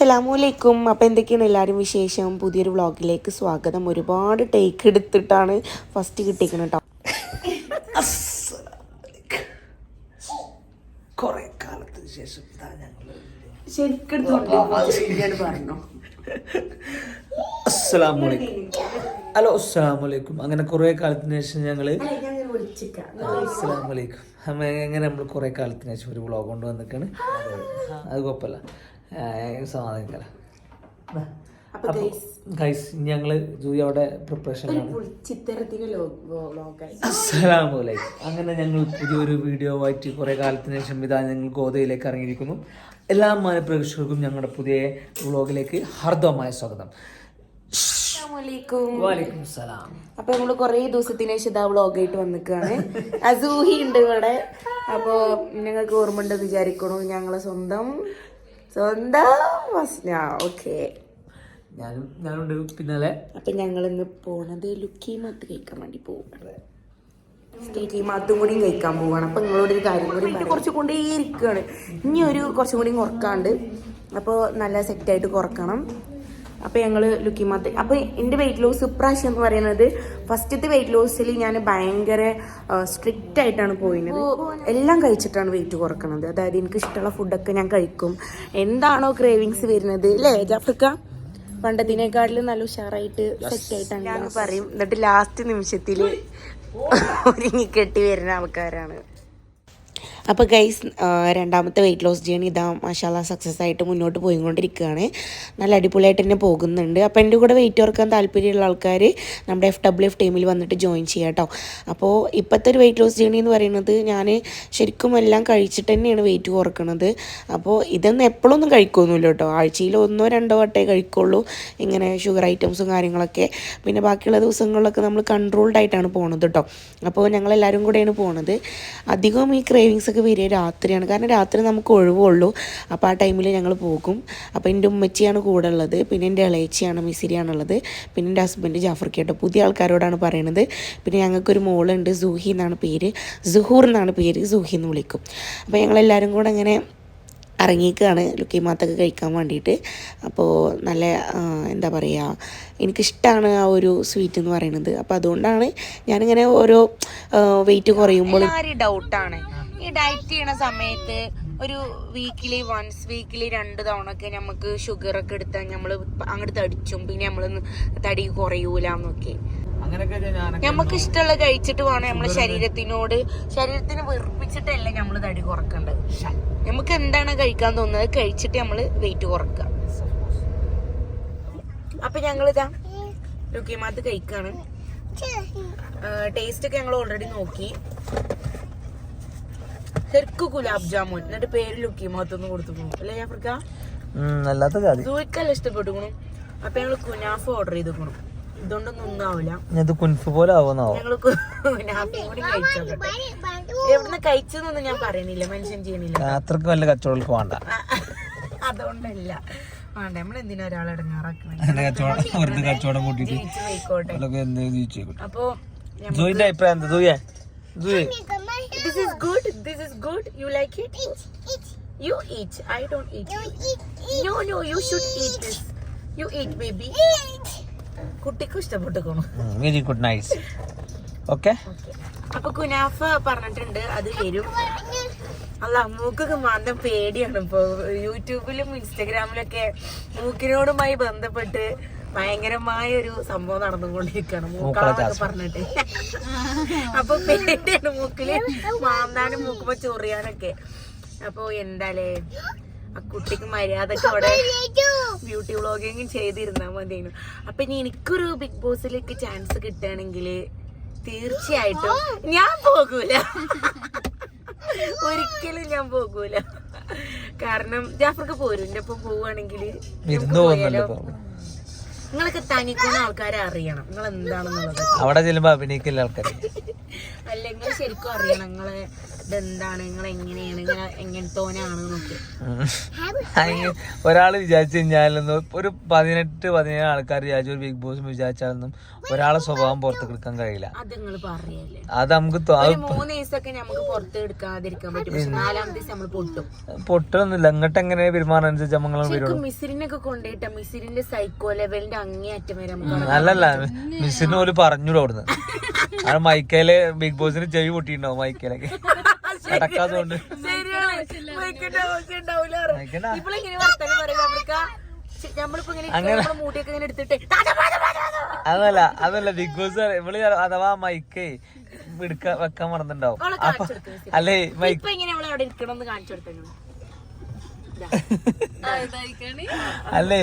അസ്സലാമലൈക്കും അപ്പോൾ എന്തൊക്കെയാണ് എല്ലാവരും വിശേഷം? പുതിയൊരു വ്ളോഗിലേക്ക് സ്വാഗതം. ഒരുപാട് ടേക്ക് എടുത്തിട്ടാണ് ഫസ്റ്റ് കിട്ടിയിരിക്കുന്നത് കേട്ടോ കുറെ കാലത്തിന് ശേഷം ശരിക്കും പറഞ്ഞു. അസ്സലാമലൈക്കും ഹലോ അസ്സലാമലൈക്കും അങ്ങനെ കുറെ കാലത്തിന് ശേഷം ഞങ്ങൾ അസ്സലാമലൈക്കും അങ്ങനെ നമ്മൾ കുറേ കാലത്തിന് ശേഷം ഒരു വ്ളോഗ് കൊണ്ട് വന്നിക്കാണ് അത് കുഴപ്പമില്ല സമാധാനിക്കല. ഗൈസ് ഞങ്ങൾ ജൂയോടെ പ്രിപ്പറേഷൻ അസ്സലാമലൈക്കും അങ്ങനെ ഞങ്ങൾ പുതിയൊരു വീഡിയോ ആയിട്ട് കുറെ കാലത്തിന് ശേഷം ഇതാ ഞങ്ങൾ ഗോതയിലേക്ക് ഇറങ്ങിയിരിക്കുന്നു. എല്ലാ മാനപ്രേക്ഷകർക്കും ഞങ്ങളുടെ പുതിയ വ്ളോഗിലേക്ക് ഹാർദവമായ സ്വാഗതം. അസ്സലാമലൈക്കും വാലിക്കും സലാം അപ്പൊ നമ്മൾ കൊറേ ദിവസത്തിന് ശേഷം ഇതാ വ്ളോഗായിട്ട് വന്നിക്കാണ്. അസൂഹി ഉണ്ട് ഇവിടെ. അപ്പൊ ഞങ്ങൾക്ക് ഓർമ്മ ഉണ്ട് വിചാരിക്കണു ഞങ്ങളെ സ്വന്തം സ്വന്തം വസ്ന ഓക്കെ ഞാനും ഞാനുണ്ട് പിന്നാലെ. അപ്പൊ ഞങ്ങൾ ഇന്ന് പോണത് ലുക്കി മാത്ത് കഴിക്കാൻ വേണ്ടി പോകും സ്റ്റേറ്റ് മത്തും കൂടി കഴിക്കാൻ പോവാണ്. അപ്പൊ നിങ്ങളോട് ഒരു കാര്യം കൂടി. കുറച്ച് കൊണ്ടേ ഇരിക്കുകയാണ് ഇനി ഒരു കുറച്ചും കൂടി കുറക്കാണ്ട് അപ്പോൾ നല്ല സെറ്റായിട്ട് കുറക്കണം അപ്പോൾ ഞങ്ങൾ ലുക്കി മത്ത് അപ്പോൾ എന്റെ വെയിറ്റ് ലോസ് ഇപ്രാവശ്യം എന്ന് പറയുന്നത് ഫസ്റ്റത്തെ വെയിറ്റ് ലോസിൽ ഞാൻ ഭയങ്കര സ്ട്രിക്റ്റ് ആയിട്ടാണ് പോയിരുന്നത് എല്ലാം കഴിച്ചിട്ടാണ് വെയിറ്റ് കുറക്കുന്നത് അതായത് എനിക്ക് ഇഷ്ടമുള്ള ഫുഡൊക്കെ ഞാൻ കഴിക്കും. എന്താണോ ക്രേവിങ്സ് വരുന്നത് അല്ലേ ജാഫ്രിക്ക? പണ്ടത്തിനേക്കാട്ടിലും നല്ല ഉഷാറായിട്ട് സെറ്റ് ആയിട്ടാണ് ഞാൻ പറയും എന്നിട്ട് ലാസ്റ്റ് നിമിഷത്തിൽ ഒരുങ്ങി കെട്ടി വരുന്ന ആൾക്കാരാണ്. അപ്പോൾ ഗൈസ് രണ്ടാമത്തെ വെയിറ്റ് ലോസ് ജേണി ഇതാ മഷാല സക്സസ് ആയിട്ട് മുന്നോട്ട് പോയിക്കൊണ്ടിരിക്കുകയാണ്. നല്ല അടിപൊളിയായിട്ട് തന്നെ പോകുന്നുണ്ട്. അപ്പോൾ എന്റെ കൂടെ വെയിറ്റ് ഓർക്കാൻ താല്പര്യമുള്ള ആൾക്കാർ നമ്മുടെ എഫ് ഡബ്ല്യു എഫ് ടീമിൽ വന്നിട്ട് ജോയിൻ ചെയ്യാം കേട്ടോ. അപ്പോൾ ഇപ്പോഴത്തെ ഒരു വെയിറ്റ് ലോസ് ജേണി എന്ന് പറയുന്നത് ഞാൻ ശരിക്കും എല്ലാം കഴിച്ചിട്ട് തന്നെയാണ് വെയിറ്റ് കുറക്കുന്നത് അപ്പോൾ ഇതൊന്നും എപ്പോഴൊന്നും കഴിക്കൊന്നുമില്ല കേട്ടോ. ആഴ്ചയിൽ ഒന്നോ രണ്ടോ വട്ടേ കഴിക്കുള്ളൂ. ഇങ്ങനെ ഷുഗർ ഐറ്റംസും കാര്യങ്ങളൊക്കെ. പിന്നെ ബാക്കിയുള്ള ദിവസങ്ങളിലൊക്കെ നമ്മൾ കൺട്രോൾഡ് ആയിട്ടാണ് പോണത് കേട്ടോ. അപ്പോൾ ഞങ്ങളെല്ലാവരും കൂടെയാണ് പോണത്. അധികം ഈ ക്രേവിങ്സ് വരിക രാത്രിയാണ്. കാരണം രാത്രി നമുക്ക് ഒഴിവുള്ളൂ. അപ്പോൾ ആ ടൈമിൽ ഞങ്ങൾ പോകും. അപ്പോൾ എന്റെ ഉമ്മച്ചിയാണ് കൂടെ ഉള്ളത്. പിന്നെ എന്റെ ഇളയച്ചിയാണ് മിസിരിയാണുള്ളത് പിന്നെ എന്റെ ഹസ്ബൻഡ് ജാഫർ കേട്ടോ പുതിയ ആൾക്കാരോടാണ് പറയണത്. പിന്നെ ഞങ്ങൾക്കൊരു മോളുണ്ട് സുഹി എന്നാണ് പേര്. സുഹൂർ എന്നാണ് പേര്. സുഹി എന്ന് വിളിക്കും. അപ്പോൾ ഞങ്ങളെല്ലാവരും കൂടെ അങ്ങനെ ഇറങ്ങിയേക്കാണ്. ലുക്കി മാത്തൊക്കെ കഴിക്കാൻ വേണ്ടിയിട്ട്. അപ്പോൾ നല്ല എന്താ പറയുക എനിക്കിഷ്ടമാണ് ആ ഒരു സ്വീറ്റ് എന്ന് പറയുന്നത് അപ്പോൾ അതുകൊണ്ടാണ് ഞാനിങ്ങനെ ഓരോ വെയിറ്റ് കുറയുമ്പോൾ ഡൗട്ടാണ് ഈ ഡയറ്റ് ചെയ്യണ സമയത്ത് ഒരു വീക്കിലി വൺസ് വീക്കിലി രണ്ട് തവണ ഒക്കെ നമുക്ക് ഷുഗർ ഒക്കെ എടുത്താൽ നമ്മൾ അങ്ങോട്ട് തടിച്ചും. പിന്നെ നമ്മൾ തടി കുറയൂല എന്നൊക്കെ അങ്ങനെയൊക്കെ നമുക്ക് ഇഷ്ടമുള്ള കഴിച്ചിട്ട് വേണം നമ്മളെ ശരീരത്തിനോട്. ശരീരത്തിന് വെറുപ്പിച്ചിട്ടല്ല നമ്മൾ തടി കുറക്കേണ്ടത്. നമുക്ക് എന്താണ് കഴിക്കാൻ തോന്നുന്നത്? കഴിച്ചിട്ട് നമ്മൾ വെയിറ്റ് കുറക്കുക അപ്പൊ ഞങ്ങളിതാ ലുക്കിമാത്ത് കഴിക്കാണ്. ടേസ്റ്റ് ഒക്കെ ഞങ്ങൾ ഓൾറെഡി നോക്കി. ശരിക്കും ഗുലാബ് ജാമുൻ. എന്നിട്ട് പേര് ലുക്കിമാത്ത് ഒന്ന് കൊടുത്തു പോകും അല്ലേ ഞാൻ അല്ലാത്ത കാര്യം. സൂയിക്കല്ല ഇഷ്ടപ്പെട്ടുക്കണു? അപ്പൊ ഞങ്ങൾ കുനാഫ് ഓർഡർ ചെയ്തേക്കണു. ഇതുകൊണ്ടൊന്നും ഇത് കുൻഫ് പോലെ ആവുന്നാവോ ഞങ്ങൾ കുനാഫയും കൂടി കഴിച്ചോട്ടെ. എവിടുന്ന് കഴിച്ചെന്നൊന്നും ഞാൻ പറയുന്നില്ല മെൻഷൻ ചെയ്യണില്ല രാത്രിക്ക് വല്ല കച്ചവടങ്ങൾക്ക് വേണ്ട. അതുകൊണ്ടല്ല. വേണ്ട നമ്മൾ എന്തിനാ ഒരാളെ ഇടങ്ങാറാക്കണേ? കച്ചവടം കൂട്ടിട്ട് എന്ത് അപ്പോ ജോയിന്റെ അഭിപ്രായം എന്താ ജോയെ Joy this is good this is good you like it you eat I don't eat no no you should eat this you eat baby കുട്ടിക്കും ഇഷ്ടപ്പെട്ടുക്കണു വെരി ഗുഡ് നൈസ് ഓക്കെ അപ്പൊ കുനാഫ പറഞ്ഞിട്ടുണ്ട് അത് വരും. അല്ല മൂക്കൊക്കെ മാന്തം പേടിയാണ് ഇപ്പൊ. യൂട്യൂബിലും ഇൻസ്റ്റഗ്രാമിലൊക്കെ മൂക്കിനോടുമായി ബന്ധപ്പെട്ട് ഭയങ്കരമായ ഒരു സംഭവം നടന്നുകൊണ്ടിരിക്കുകയാണ്. മൂക്കളൊക്കെ പറഞ്ഞിട്ട്. അപ്പൊ പേടിയാണ് മൂക്കിൽ. മാന്താനും മൂക്കുമ്പോ ചൊറിയാനൊക്കെ. അപ്പൊ എന്താലേ ആ കുട്ടിക്ക് മര്യാദയ്ക്ക് അവിടെ ബ്യൂട്ടി വ്ളോഗിങ് ചെയ്തിരുന്നാ മതിയായിരുന്നു അപ്പൊ ഇനി എനിക്കൊരു ബിഗ് ബോസിലേക്ക് ചാൻസ് കിട്ടുകയാണെങ്കിൽ തീർച്ചയായിട്ടും ഞാൻ പോകൂല. ഒരിക്കലും ഞാൻ പോകൂല. കാരണം ജാഫർക്ക് പോരും. എന്റെ ഒപ്പം പോവുകയാണെങ്കിൽ. നിങ്ങളൊക്കെ തനിക്കുന്ന ആൾക്കാരെ അറിയണം. നിങ്ങൾ എന്താണെന്നുള്ളത് അവിടെ ചെല്ലുമ്പോ അഭിനയിക്കില്ല ആൾക്കാർ അല്ലെങ്കിൽ ശരിക്കും അറിയണം. നിങ്ങൾ ഇതെന്താണ്? നിങ്ങൾ എങ്ങനെയാണ് നിങ്ങൾ ഒരാൾ വിചാരിച്ചു കഴിഞ്ഞാലൊന്നും ഒരു പതിനെട്ട് പതിനേഴ് ആൾക്കാർ വിചാരിച്ചു ഒരു ബിഗ് ബോസ് വിചാരിച്ചാലൊന്നും ഒരാളെ സ്വഭാവം പുറത്ത് എടുക്കാൻ കഴിയില്ല. അത് നിങ്ങൾ പറയല്ലേ? അത് നമുക്ക് മൂന്ന് ദിവസമൊക്കെ നമുക്ക് പുറത്ത് എടുക്കാതിരിക്കാൻ പറ്റും. പക്ഷെ നാലാമത്തെ ദിവസം നമ്മൾ പൊട്ടും. പൊട്ടൊന്നുമില്ല ഇങ്ങോട്ട് എങ്ങനെ നമ്മൾ ശരിക്കും മിസിറിനൊക്കെ കൊണ്ടുപോയിട്ട. മിസിറിന്റെ സൈക്കോ ലെവലിന്റെ വരെ അല്ലല്ല. മിസ്സിന് പറഞ്ഞു പറഞ്ഞൂടെ അവിടുന്ന്. അവിടെ മൈക്കയിൽ ബിഗ് ബോസിന് ചെവി പൊട്ടിയിട്ടുണ്ടാവും മൈക്കയിലൊക്കെ അടക്കാത്തോണ്ട് ശരിയാണ്. മൈക്കിന്റെ ആവശ്യം ഉണ്ടാവില്ല മൈക്കണ്ട ഇപ്പോഴെങ്ങനെ വർത്തമാനം പറയാം. അവർക്ക് നമ്മളിപ്പോ ഇങ്ങനെ ഇരിക്കുമ്പോ നമ്മളെ മൂട്ടിയൊക്കെ ഇങ്ങനെ എടുത്തിട്ട് "താത്ത, താത്ത, താത്ത, താത്ത." അതല്ല അതല്ല ബിഗ് ബോസ് ഇവൾ അഥവാ മൈക്ക് എടുക്കാൻ വെക്കാൻ മറന്നിണ്ടാവും. അപ്പൊ. അല്ലേ മൈക്ക് ഇങ്ങനെ അവിടെ ഇരിക്കണം എന്ന് കാണിച്ചു കൊടുത്തു അല്ലേ?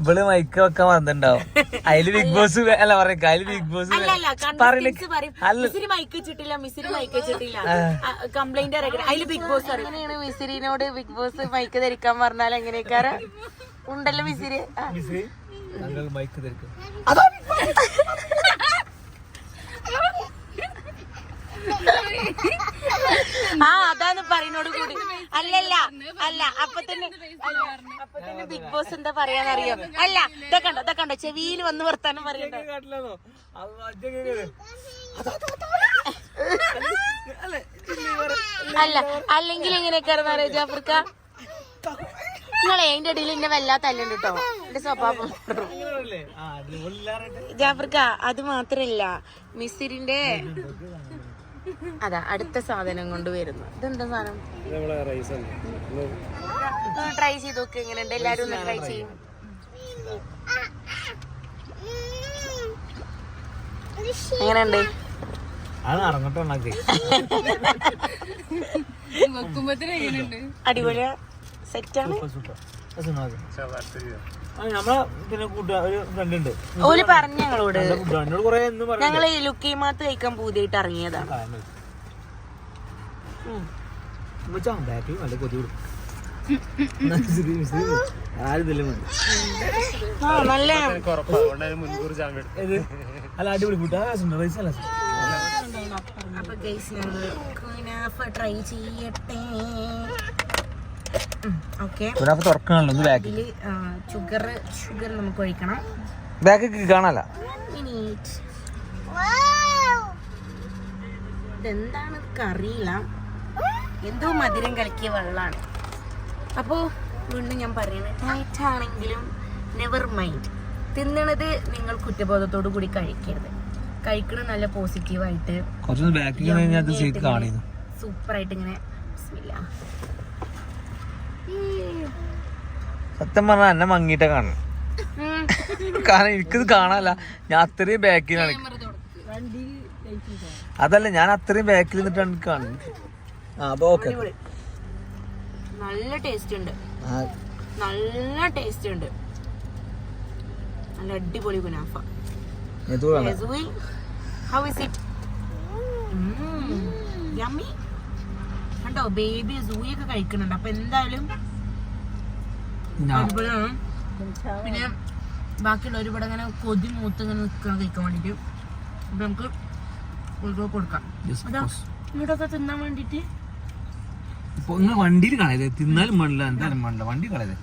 ഇവൾ മൈക്ക് വെക്കാൻ മറന്നിണ്ടാവും അതിൽ ബിഗ് ബോസ് അല്ല. പറയാ അതിൽ ബിഗ് ബോസ് കണ്ടസ്റ്റൻസ് മൈക്ക് വെച്ചിട്ടില്ല മൈക്ക് വെച്ചിട്ടില്ല. കംപ്ലൈന്റ് അതിൽ ബിഗ് ബോസ് മിസ്സിരിനോട് ബിഗ് ബോസ് മൈക്ക് ധരിക്കാൻ പറഞ്ഞാൽ എങ്ങനെയൊക്കെ ഉണ്ടല്ലോ മിസ്സിരി ആ. മൈക്ക് ധരിക്കും. ആ പറയുന്നോട് കൂടി അല്ലല്ല അല്ല അപ്പൊ തന്നെ അപ്പൊ തന്നെ ബിഗ് ബോസ് എന്താ പറയാന്നറിയോ? അല്ല ഇതൊക്കെ കണ്ടോ ഇതൊക്കെ കണ്ടോ ചെവിയിൽ വന്ന് വർത്താനം പറയണ്ടോ? അല്ല അല്ലെങ്കിൽ എങ്ങനെയൊക്കെയായിരുന്നു അറിയാം ജാഫർക്ക നിങ്ങളെ എന്റെ ഇടയിൽ എന്നെ വല്ലാത്ത തല്ലുണ്ട് കേട്ടോ എന്റെ സ്വഭാവം ജാഫർക്ക അത് മാത്രല്ല മിസ്സിരിന്റെ അതാ അടുത്ത സാധനം കൊണ്ട് വരുന്നു ഇതെന്താ സാധനം? ട്രൈ ചെയ്ത് നോക്ക് എങ്ങനെയുണ്ട്? എല്ലാരും ഒന്ന് ട്രൈ ചെയ്യും. എങ്ങനെയുണ്ട്? അടിപൊളിയാ. സെറ്റാണ് സൂപ്പർ നമ്മളെ പിന്നെ ഓൽ പറഞ്ഞു ഞങ്ങളോട്. ഞങ്ങൾ ഞങ്ങൾ കഴിക്കാൻ പൂതിയായിട്ട് ഇറങ്ങിയതാണ് നല്ല അല്ല അടിപൊളി കൂട്ടാ റൈസ് അല്ല അപ്പൊ ഗൈസ് ഞങ്ങൾ കുനാഫ ട്രൈ ചെയ്യട്ടെ. തുറക്കണല്ലോ ഒന്ന് ബാക്ക് ഇതിൽ ഷുഗർ ഷുഗർ നമുക്ക് ഒഴിക്കണം. ബാക്ക് കാണാല ഇതെന്താണ്? അറിയില്ല എന്തോ മധുരം കലക്കിയ വെള്ളമാണ് അപ്പോൾ വീണ്ടും ഞാൻ പറയുന്നത് ഡയറ്റ് ആണെങ്കിലും നെവർ മൈൻഡ് തിന്നണത് നിങ്ങൾ കുറ്റബോധത്തോടു കൂടി കഴിക്കരുത്. കഴിക്കണത് നല്ല പോസിറ്റീവായിട്ട് ബാക്കിൽ സൂപ്പറായിട്ട് ഇങ്ങനെ. സത്യം പറഞ്ഞാൽ എന്നെ മങ്ങിട്ട കാണണം. കാരണം എനിക്കിത് കാണാനല്ല ഞാൻ അത്രയും ബാക്കിലാണ് അതല്ല ഞാൻ അത്രയും ബാക്കിൽ നിന്നിട്ടാണ് എനിക്ക് കാണുന്നത് ആ അപ്പൊ ഓക്കെ നല്ല ടേസ്റ്റ് ഉണ്ട്. നല്ല ടേസ്റ്റ് ഉണ്ട്. നല്ല അടിപൊളി kunafa. How is it it? കണ്ടോ? ബേബി സൂയൊക്കെ കഴിക്കുന്നുണ്ട്. അപ്പൊ എന്തായാലും പിന്നെ ബാക്കിയുള്ളവർ ഒരുപാട് അങ്ങനെ കൊതി മൂത്ത് ഇങ്ങനെ നിൽക്കണം കഴിക്കാൻ വേണ്ടിട്ട് അപ്പൊ നമുക്ക് കൊടുക്കാം. അതാ ഇവിടൊക്കെ തിന്നാൻ വേണ്ടിട്ട്. വണ്ടിയിൽ കളയത് തിന്നാലും മണ്ണില്ല എന്തായാലും മണ്ണില്ല വണ്ടി കളയത്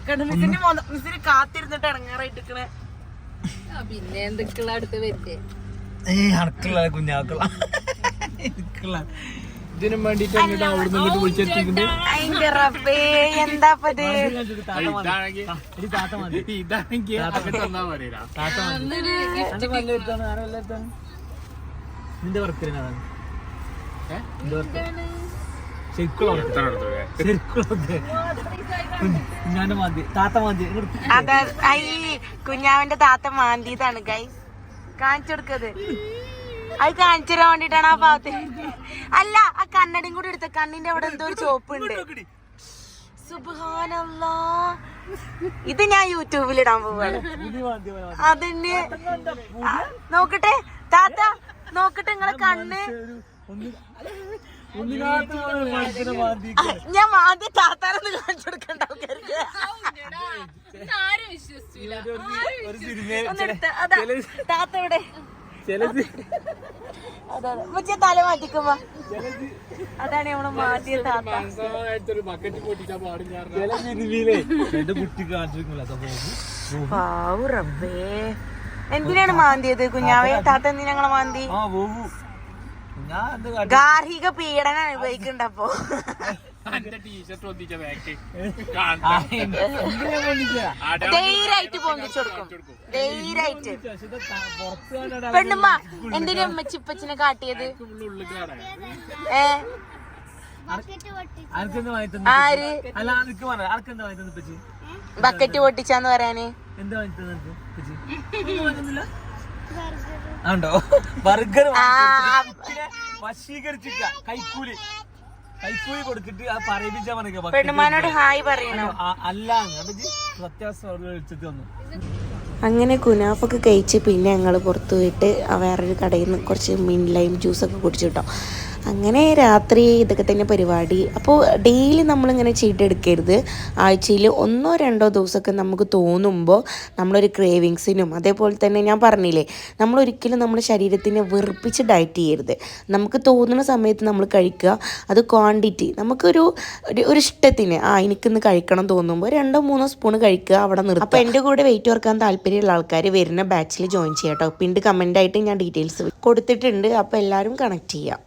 കാത്തിരുന്നിട്ട് ഇറങ്ങാറായിട്ട് പിന്നെ എന്തൊക്കെയുള്ള അടുത്ത് വരുത്തേ ഏ അടക്കുള്ള കുഞ്ഞാക്കള. ഇതിനും വേണ്ടിട്ട് അവിടുന്ന് ഇങ്ങോട്ട് വിളിച്ചെത്തിക്കുന്നത് അതിന്റെ റബ്ബേ എന്താ ഇത്? താത്ത മതി. താത്ത മതി. അന്റെ നല്ല എടുത്താണ് ആരെ വല്ല എടുത്താണ് നിന്റെ വർക്കിനാണ് കുഞ്ഞാവിന്റെ താത്ത മാന്തിയതാണ് ഗൈസ് കാണിച്ചു കൊടുക്കത് അത് കാണിച്ചു തരാൻ വേണ്ടിട്ടാണ് ആ ഭാഗത്ത്. അല്ല ആ കണ്ണടയും കൂടി എടുത്ത. കണ്ണിന്റെ അവിടെ എന്തോ ഒരു ചോപ്പ് ഉണ്ട്. സുബാനല്ലാ ഇത് ഞാൻ യൂട്യൂബിൽ ഇടാൻ പോവാണ്. ആ, നോക്കട്ടെ. താത്ത നോക്കട്ടെ നിങ്ങളെ കണ്ണ്. ഞാൻ ആദ്യം താത്താനൊന്ന് കാണിച്ചു കൊടുക്കണ്ട ആൾക്കാർക്ക്. താത്ത ഇവിടെ. തല മാറ്റിക്കുമ്പോ. അതാണ് നമ്മളെ മാറ്റിയ പാവു റബ്ബേ. എന്തിനാണ് മാന്തിയത് കുഞ്ഞാവേ? താത്ത എന്തിനാ ഞങ്ങളെ മാന്തി? ഗാർഹിക പീഡനം അനുഭവിക്കണ്ട ധൈര്യമായിട്ട് പൊന്തിച്ചു കൊടുക്കും. പെണ്ണുമ്മ എന്തിനാ അമ്മച്ചിപ്പച്ചിനെ കാട്ടിയത്? ഏ? ബക്കറ്റ് പൊട്ടിച്ചാന്ന് പറയാന്. ആണ്ടോ ബർഗർ വശീകരിച്ചില്ല കൈക്കൂലി. കൈക്കൂലി കൊടുത്തിട്ട് പറയിപ്പിച്ചാ പെണ്ണുമാനോട് ഹായ് പറയണോ? അല്ല സത്യാവസ്ഥ വിളിച്ചിട്ട് വന്നു. അങ്ങനെ കുനാഫൊക്കെ കഴിച്ച് പിന്നെ ഞങ്ങൾ പുറത്തു പോയിട്ട് ആ വേറൊരു കടയിൽ നിന്ന് കുറച്ച് മിൻ ലൈം ജ്യൂസൊക്കെ കുടിച്ചു കേട്ടോ. അങ്ങനെ രാത്രി ഇതൊക്കെ തന്നെ പരിപാടി. അപ്പോൾ ഡെയിലി നമ്മളിങ്ങനെ ചീട്ടെടുക്കരുത് ആഴ്ചയിൽ ഒന്നോ രണ്ടോ ദിവസമൊക്കെ നമുക്ക് തോന്നുമ്പോൾ നമ്മളൊരു ക്രേവിങ്സിനും അതേപോലെ തന്നെ ഞാൻ പറഞ്ഞില്ലേ നമ്മൾ ഒരിക്കലും നമ്മുടെ ശരീരത്തിനെ വെറുപ്പിച്ച് ഡയറ്റ് ചെയ്യരുത്. നമുക്ക് തോന്നുന്ന സമയത്ത് നമ്മൾ കഴിക്കുക. അത് ക്വാണ്ടിറ്റി നമുക്കൊരു ഒരു ഇഷ്ടത്തിന് ആ എനിക്കിന്ന് കഴിക്കണം തോന്നുമ്പോൾ രണ്ടോ മൂന്നോ സ്പൂൺ കഴിക്കുക അവിടെ നിർത്തും അപ്പോൾ എന്റെ കൂടെ വെയിറ്റ് ഓർക്കാൻ താല്പര്യമുള്ള ആൾക്കാർ വരുന്ന ബാച്ചിൽ ജോയിൻ ചെയ്യാം കേട്ടോ പിന്നീട് കമന്റായിട്ട് ഞാൻ ഡീറ്റെയിൽസ് കൊടുത്തിട്ടുണ്ട്. അപ്പോൾ എല്ലാവരും കണക്ട് ചെയ്യാം.